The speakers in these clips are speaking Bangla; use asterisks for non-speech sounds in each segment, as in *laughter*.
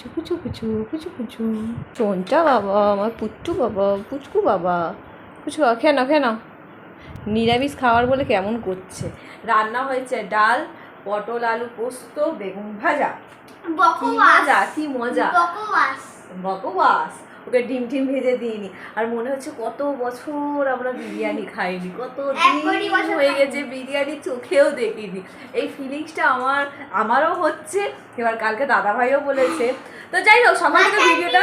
পুচু পুচু পুচু পুচু পুচু। চঞ্চা বাবা আমার পুচ্চু বাবা পুচকু বাবা। পুচু বাবা, খেয়ে নাও খেয়ে নাও। নিরামিষ খাওয়ার বলে কেমন করছে? রান্না হয়েছে ডাল পটল আলু পোস্ত বেগুন ভাজা। কি মজা কি মজা। বকবাস। বকবাস। ওকে ডিম টিম ভেজে দিইনি। আর মনে হচ্ছে কত বছর আমরা বিরিয়ানি খাইনি কত দিন হয়ে গেছে বিরিয়ানি চোখেও দেখিনি। এই ফিলিংসটা আমার আমারও হচ্ছে। এবার কালকে দাদা ভাইও বলেছে। তো যাই হোক সকাল থেকে ভিডিওটা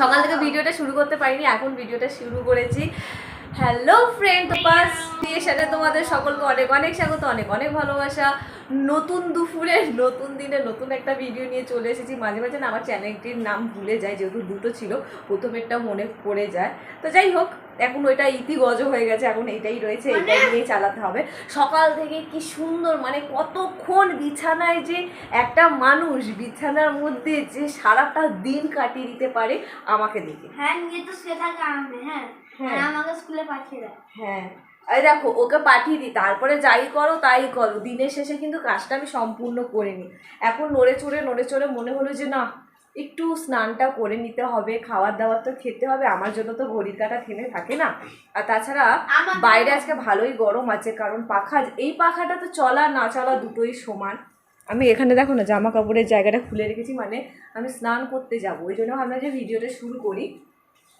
সকাল থেকে ভিডিওটা শুরু করতে পারিনি এখন ভিডিওটা শুরু করেছি। হ্যালো ফ্রেন্ড পাস দিয়ে সাথে তোমাদের সকলকে অনেক অনেক স্বাগত অনেক অনেক ভালোবাসা। নতুন দুপুরে নতুন দিনে নতুন একটা ভিডিও নিয়ে চলে এসেছি। মাঝে মাঝে না আমার চ্যানেলটির নাম ভুলে যায় যেহেতু দুটো ছিল প্রথমেরটা মনে পড়ে যায়। তো যাই হোক এখন ওইটা ইতিগজ হয়ে গেছে এখন এটাই রয়েছে এটাই নিয়ে চালাতে হবে। সকাল থেকে কি সুন্দর মানে কতক্ষণ বিছানায় যে একটা মানুষ বিছানার মধ্যে যে সারাটা দিন কাটিয়ে দিতে পারে আমাকে দেখে। হ্যাঁ নিজে তো শুয়ে থাকে আরামে হ্যাঁ। হ্যাঁ। আমাকে স্কুলে পাঠিয়ে দেয় হ্যাঁ। এই দেখো ওকে পাঠিয়ে দিই তারপরে যাই করো তাই করো। দিনের শেষে কিন্তু কাজটা আমি সম্পূর্ণ করে নিই এখন নড়ে চড়ে নড়ে চড়ে মনে হলো যে না একটু স্নানটা করে নিতে হবে খাওয়ার দাওয়ার তো খেতে হবে আমার জন্য তো ঘড়ির কাটা থেমে থাকে না। আর তাছাড়া আমার বাইরে আজকে ভালোই গরম আছে কারণ পাখা এই পাখাটা তো চলা না চলা দুটোই সমান। আমি এখানে দেখো না জামা কাপড়ের জায়গাটা খুলে রেখেছি মানে আমি স্নান করতে যাব। ওই জন্য ভাবলাম যে ভিডিওটা শুরু করি।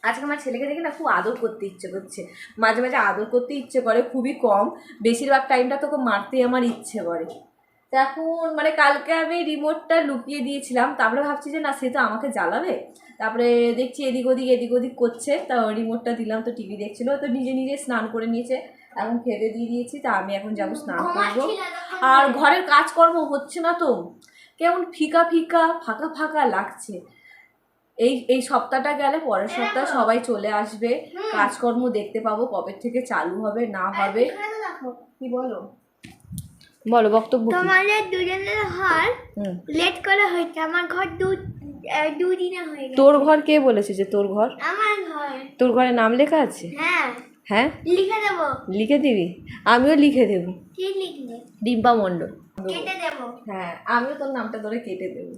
আজকে আমার ছেলেকে দেখে না খুব আদর করতে ইচ্ছে করছে। মাঝে মাঝে আদর করতে ইচ্ছে করে খুবই কম। বেশিরভাগ টাইমটা তোকে মারতে আমার ইচ্ছে করে। তো এখন মানে কালকে আমি রিমোটটা লুকিয়ে দিয়েছিলাম তারপরে ভাবছি যে না সে তো আমাকে জ্বালাবে। তারপরে দেখছি এদিক ওদিক এদিক ওদিক করছে। তা রিমোটটা দিলাম তো টিভি দেখছিল তো নিজে নিজে স্নান করে নিয়েছে। এখন খেতে দিয়ে দিয়েছি তা আমি এখন যাব স্নান করব। আর ঘরের কাজকর্ম হচ্ছে না তো। কেমন ফিকা ফিকা ফাঁকা ফাঁকা লাগছে। এই এই সপ্তাহটা গেলে পরের সপ্তাহ সবাই চলে আসবে। কাজকর্ম দেখতে পাবো কবে থেকে চালু হবে না হবে। কি বলো? বলো বক্তব্য তোমাদের দুজনের ঘর লেট করে হয়েছে। আমার ঘর দু দুদিনে হয়ে গেছে। তোর ঘর কে বলেছে যে তোর ঘর? আমার ঘর। তোর ঘরে নাম লেখা আছে? হ্যাঁ। হ্যাঁ? লিখে দেবো। লিখে দিবি? আমিও লিখে দেবো। কি লিখলে ডিম্পা মণ্ডল। কেটে দেবো। হ্যাঁ আমিও তোর নামটা ধরে কেটে দেবো।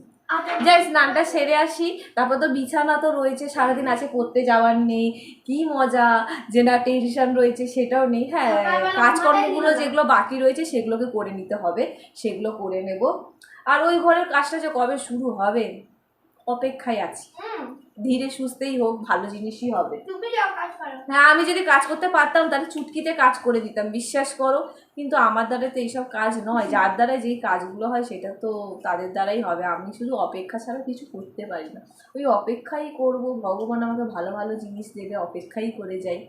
যাই স্নানটা সেরে আসি। তারপর তো বিছানা তো রয়েছে সারাদিন আছে করতে যাওয়ার নেই কি মজা যে না টেনশন রয়েছে সেটাও নেই। হ্যাঁ কাজকর্মগুলো। যেগুলো বাকি রয়েছে সেগুলোকে করে নিতে হবে সেগুলো করে নেব। আর ওই ঘরের কাজটা যে কবে শুরু হবে? অপেক্ষায় আছি। ধীরে সুস্থেই হোক ভালো জিনিসই হবে। তুমি যাও কাজ করো। হ্যাঁ আমি যদি কাজ করতে পারতাম তাহলে চুটকিতে কাজ করে দিতাম বিশ্বাস করো। কিন্তু আমার দ্বারা তো এইসব কাজ নয়। যার দ্বারা যেই কাজগুলো হয় সেটা তো তাদের দ্বারাই হবে। আমি শুধু অপেক্ষা ছাড়া কিছু করতে পারি না। ওই অপেক্ষাই করব ভগবান আমাকে ভালো ভালো জিনিস দেবে অপেক্ষাই করে যাই।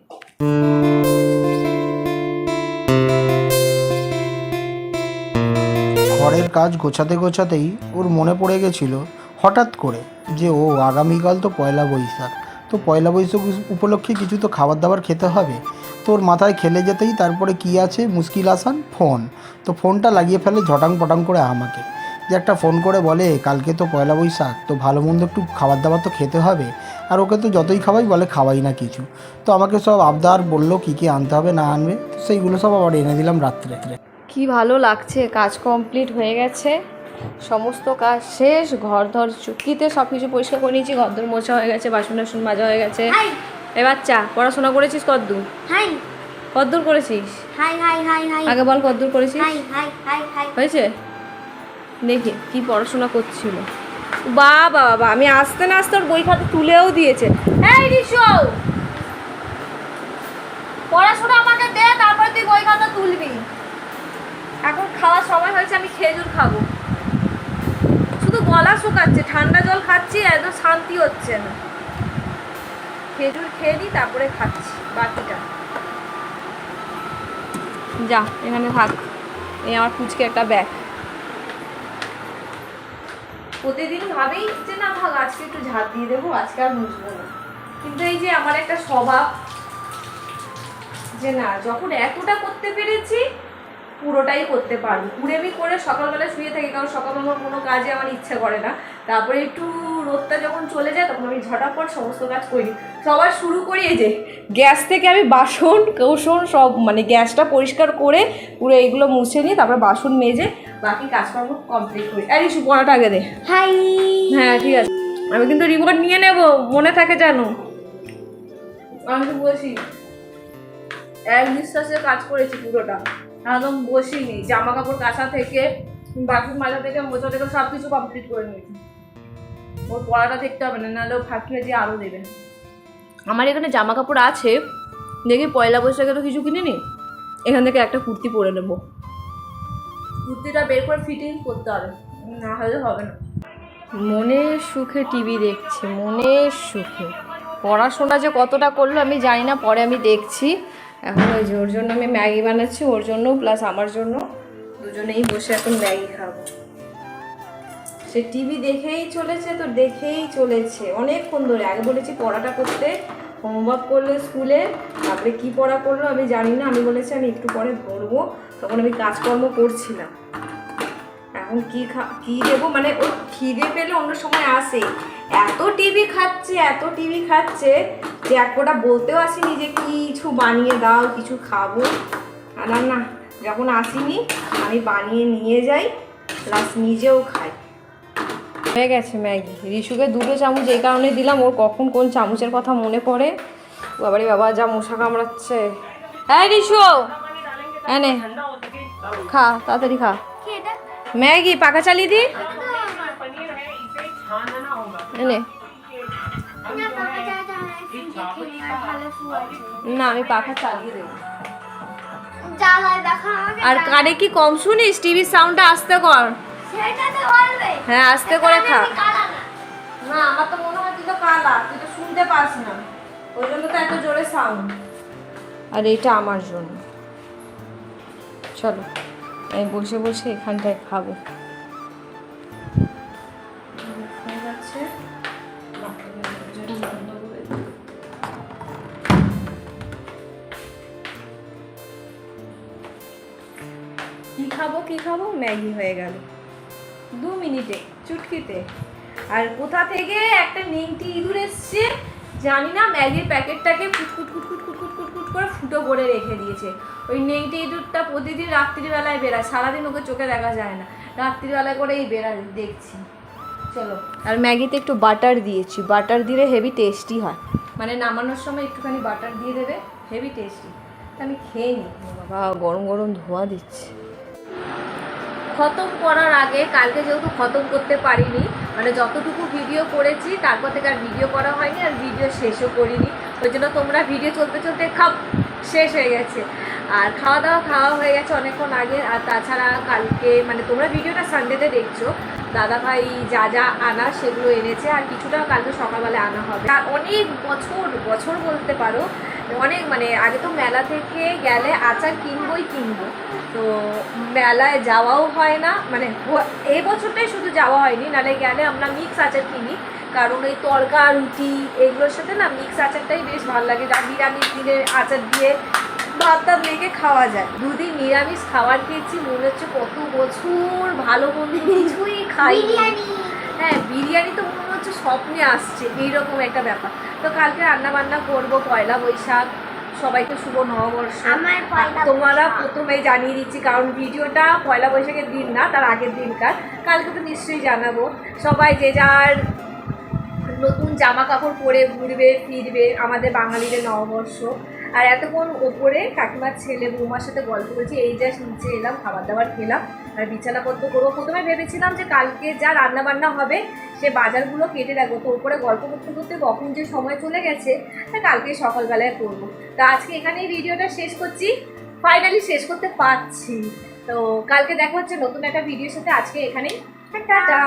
ঘরের কাজ গোছাতে গোছাতেই ওর মনে পড়ে গেছিল হঠাৎ করে যে, ও, আগামীকাল তো পয়লা বৈশাখ, তো পয়লা বৈশাখ উপলক্ষে কিছু তো খাবার দাবার খেতে হবে? তো ওর মাথায় খেলে যেতেই তারপরে কি আছে? মুশকিল আসান? ফোন। তো ফোনটা লাগিয়ে ফেলে ঝটাং পটাং করে আমাকে। যে একটা ফোন করে বলে, কালকে তো পয়লা বৈশাখ, তো ভালো মন্দ একটু খাবার দাবার তো খেতে হবে, আর ওকে তো যতই খাওয়াই বলে খাওয়াই না কিছু। তো আমাকে সব আবদার বলল, কী কী আনতে হবে, না আনবে? সেইগুলো সব আবার এনে দিলাম রাত্রে। কি ভালো লাগছে, কাজ কমপ্লিট হয়ে গেছে। সমস্ত কাজ শেষ ঘর ধর চুক্তিতে সব কিছু পরিষ্কার করে নিয়েছি ঘর ধর মোছা হয়ে গেছে বাসন টাসন মাজা হয়ে গেছে। এ বাচ্চা পড়াশোনা করেছিস কদ্দূর হাই। কদ্দূর করেছিস? হাই হাই হাই হাই। আগে বল কদ্দূর করেছিস? হাই হাই হাই হাই। হয়েছে? দেখি কি পড়াশোনা করছিল। বা বাবা আমি আসতে না আসতে ওর বই খাতা তুলেও দিয়েছে। এই রিশো! পড়াশোনা আমাকে দে তারপরে তুই বই খাতা তুলবি। এখন খাওয়ার সময় হয়েছে আমি খেজুর খাব। গলা শুকাচ্ছে, ঠান্ডা জল খাচ্ছি, একদম শান্তি হচ্ছে না। খেজুর খেয়ে নিই তারপরে খাচ্ছি, বাকিটা। যা, এখানে থাক। এই আমার পুচকে একটা ব্যাগ প্রতিদিন ভাবেই যে না থাক আজকে একটু ঝাড় দিয়ে দেবো, আজকে আর মুছবো না। কিন্তু এই যে আমার একটা স্বভাব যে না, যখন এতটা করতে পেরেছি পুরোটাই করতে পারব। কুড়েমি করে সকালবেলা শুয়ে থাকি কারণ সকাল আমার কোনো কাজে আমার ইচ্ছে করে না। তারপরে একটু রোদটা যখন চলে যায় তখন আমি ঝটাপট সমস্ত কাজ করি। সবার শুরু করি এই যে গ্যাস থেকে আমি বাসন কৌশন সব মানে গ্যাসটা পরিষ্কার করে পুরো এইগুলো মুছে নিই তারপর বাসন মেজে বাকি কাজকর্ম কমপ্লিট করি। আর ইস্যু পড়াটা আগে দে। হাই। হ্যাঁ ঠিক আছে। আমি কিন্তু রিমোট নিয়ে নেব মনে থাকে জানো আমি তো বলছি এক নিঃশ্বাসে কাজ করেছি পুরোটা। একদম বসিনি জামা কাপড় কাচা থেকে বাথরুম মাজা থেকে মোচা থেকে সব কিছু কমপ্লিট করে নিয়েছি। ওর পড়াটা দেখতে হবে না নাহলে ও ফাঁকিয়ে যে আরও দেবে। আমার এখানে জামা কাপড় আছে দেখি পয়লা বৈশাখে তো কিছু কিনিনি? এখান থেকে একটা কুর্তি পরে নেব। কুর্তিটা বের করে ফিটিং করতে হবে না হলে হবে না। মনের সুখে টিভি দেখছে মনের সুখে। পড়াশোনা যে কতটা করল আমি জানি না পরে আমি দেখছি। এখন ওই যে ওর জন্য আমি ম্যাগি বানাচ্ছি, ওর জন্য প্লাস আমার জন্য। দুজনেই বসে এখন ম্যাগি খাব। সে টিভি দেখেই চলেছে তো দেখেই চলেছে। অনেকক্ষণ ধরে আগে বলেছি পড়াটা করতে হোমওয়ার্ক করল স্কুলে, তারপরে কি পড়া করল আমি জানি না। আমি বলেছি আমি একটু পরে ধরবো তখন আমি কাজকর্ম করছিলাম। এখন কি খা, কি দেবো? মানে ও খিদে পেলে অন্য সময় আসে। এত টিভি খাচ্ছে, এত টিভি খাচ্ছে যে এক ফোঁটা বলতেও আসেনি যে কিছু বানিয়ে দাও কিছু খাব। আর না না যখন আসিনি আমি বানিয়ে নিয়ে যাই প্লাস নিজেও খাই। হয়ে গেছে ম্যাগি। রিশুকে দুটো চামচ এই কারণে দিলাম ওর কখন কোন চামচের কথা মনে পড়ে? বাবারে বাবা যা মশা কামড়াচ্ছে। হ্যাঁ রিশু! এনে খা তাড়াতাড়ি খা। ম্যাগি পাকা চালিয়ে দি। এনে না আমি পাখা চালিয়ে দেবো। আর কানে কি কম শুনিস? টিভির সাউন্ডটা আস্তে কর। সেটা তো বলবে। হ্যাঁ আস্তে করে খা। না। আমার তো মনে হয় তুই তো কালা তুই তো শুনতে পাস না। ওই জন্য তো এত জোরে সাউন্ড আর এটা আমার জন্য। চলো আমি বসে বসে এখানটায় খাব। হয়ে যাচ্ছে। খাব কি খাব? ম্যাগি হয়ে গেল। দু মিনিটে, চুটকিতে। আর কোথা থেকে একটা নেংটি ইঁদুর এসছে? জানি না, ম্যাগির প্যাকেটটাকে ফুটকুট ফুটকুট ফুটকুট ফুটকুট করে ফুটো করে রেখে দিয়েছে। ওই নেংটি ইঁদুরটা প্রতিদিন রাত্রিবেলায় বেড়ায়, সারাদিন ওকে চোখে দেখা যায় না। রাত্রিবেলায় করেই বেড়ায়, দেখছি। চলো। আর ম্যাগিতে একটু বাটার দিয়েছি। বাটার দিলে হেভি টেস্টি হয়। মানে নামানোর সময় একটুখানি বাটার দিয়ে দেবে, হেভি টেস্টি। আমি খেয়ে নিই। বাবা, গরম গরম ধোয়া দিচ্ছে। খতম করার আগে কালকে যেহেতু খতম করতে পারিনি মানে যতটুকু ভিডিও করেছি, তারপর থেকে আর ভিডিও করা হয়নি আর ভিডিও শেষও করিনি। ওই জন্য তোমরা ভিডিও চলতে চলতে খাপ শেষ হয়ে গেছে। আর খাওয়া দাওয়া খাওয়া হয়ে গেছে অনেকক্ষণ আগে। আর তাছাড়া কালকে মানে তোমরা ভিডিওটা সানডেতে দেখছ। দাদা ভাই যা যা আনা সেগুলো এনেছে। আর কিছুটা কালকে সকালবেলা আনা হবে। আর অনেক বছর বছর বলতে পারো অনেক মানে আগে তো মেলা থেকে গেলে আচার কিনবই কিনবো। তো মেলায় যাওয়াও হয় না মানে এই বছরটাই শুধু যাওয়া হয়নি নাহলে গেলে আমরা মিক্স আচার কিনি। কারণ এই তড়কা রুটি এগুলোর সাথে না মিক্স আচারটাই বেশ ভালো লাগে। যা নিরামিষ দিনে আচার দিয়ে ভাত টাত মেখে খাওয়া যায়। দুদিন নিরামিষ খাবার খেয়েছি মনে হচ্ছে কত বছর ভালো মন্দ *laughs* কিছুই খাই হ্যাঁ বিরিয়ানি তো হচ্ছে স্বপ্নে আসছে এইরকম একটা ব্যাপার। তো কালকে রান্না বান্না করব পয়লা বৈশাখ সবাইকে শুভ নববর্ষ। তোমরা বৈশাখ। প্রথমেই জানিয়ে দিচ্ছি কারণ ভিডিওটা পয়লা বৈশাখের দিন না তার আগের দিনকার। কালকে তো নিশ্চয়ই জানাব। সবাই যে যার নতুন জামা কাপড় পরে ঘুরবে ফিরবে আমাদের বাঙালিদের নববর্ষ। আর এতক্ষণ ওপরে কাকিমার ছেলে বৌমার সাথে গল্প করছি এই যা নিচে এলাম খাবার দাবার খেলাম। আর বিছানাপত্র করব। প্রথমে ভেবেছিলাম যে কালকে যা রান্নাবান্না হবে সে বাজারগুলো কেটে রাখব। তো ওপরে গল্প করতে করতে কখন যে সময় চলে গেছে, তা কালকে সকালবেলায় করব। তো আজকে এখানেই ভিডিওটা শেষ করছি। ফাইনালি শেষ করতে পারছি। তো কালকে দেখা হচ্ছে নতুন একটা ভিডিওর সাথে। আজকে এখানেই। টাটা।